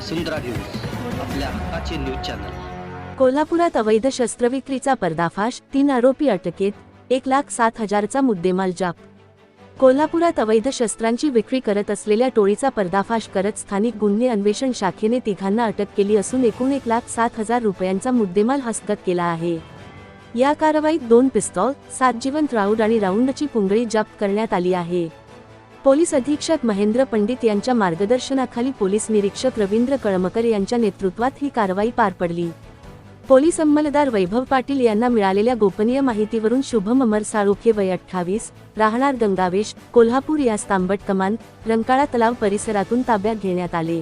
वसुंधरा news आपल्या हक्काचे news channel. कोल्हापुरात अवैध शस्त्रविक्रीचा पर्दाफाश तीन आरोपी अटकेत एक लाख सात हजारचा मुद्देमाल जाप. कोल्हापुरात अवैध शस्त्रांची विक्री करत असलेल्या टोळीचा पर्दाफाश करत स्थानिक गुन्हे अन्वेषण शाखेने तिघांना अटक केली असून एकूण एक लाख सात हजार रुपयांचा मुद्देमाल हस्तगत केला आहे. या कारवाईत दोन पिस्तॉल सात जिवंत राऊड आणि राऊंडची पुंगळी जप्त करण्यात आली आहे. पोलीस अधीक्षक महेंद्र पंडित यांच्या मार्गदर्शनाखाली पोलीस निरीक्षक रवींद्र कळमकर यांच्या नेतृत्वात ही कारवाई पार पडली. पोलीस अंमलदार वैभव पाटील यांना मिळालेल्या गोपनीय माहितीवरून शुभम अमर साळुखे वय अठ्ठावीस राहणार गंगावेश कोल्हापूर या तांबट कमान रंकाळा तलाव परिसरातून ताब्यात घेण्यात आले.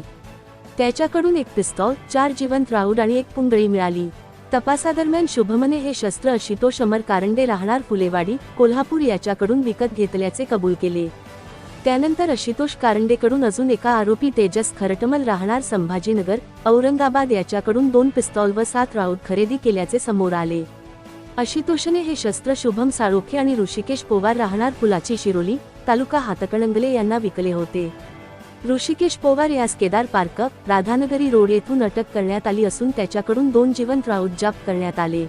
त्याच्याकडून एक पिस्तॉल चार जिवंत राऊड आणि एक पुंगळी मिळाली. तपासादरम्यान शुभमने हे शस्त्र आशितोष अमर कारंडे राहणार फुलेवाडी कोल्हापूर याच्याकडून विकत घेतल्याचे कबूल केले. त्यानंतर आशितोष कारंडेकडून अजून एका आरोपी तेजस खरटमल राहणार संभाजीनगर औरंगाबाद याच्याकडून दोन पिस्तॉल व सात राऊत खरेदी केल्याचे समोर आले. आशितोषने हे शस्त्र शुभम साळोखे आणि ऋषिकेश पोवार राहणार फुलाची शिरोली तालुका हातकणंगले यांना विकले होते. ऋषिकेश पोवार यास केदार पार्क राधानगरी रोड येथून अटक करण्यात आली असून त्याच्याकडून दोन जिवंत राऊत जप्त करण्यात आले.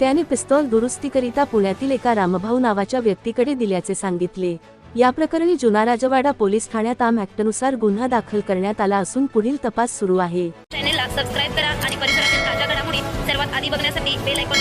त्याने पिस्तॉल दुरुस्तीकरिता पुण्यातील एका रामभाऊ नावाच्या व्यक्तीकडे दिल्याचे सांगितले. या प्रकरणी जुना राजवाडा पोलीस ठाण्यात आम ऍक्टनुसार गुन्हा दाखल करण्यात आला असून पुढील तपास सुरू आहे. चॅनेलला सबस्क्राईब करा आणि परिसरातील ताज्या घडामोडी सर्वात आधी बघण्यासाठी बेल आयकॉन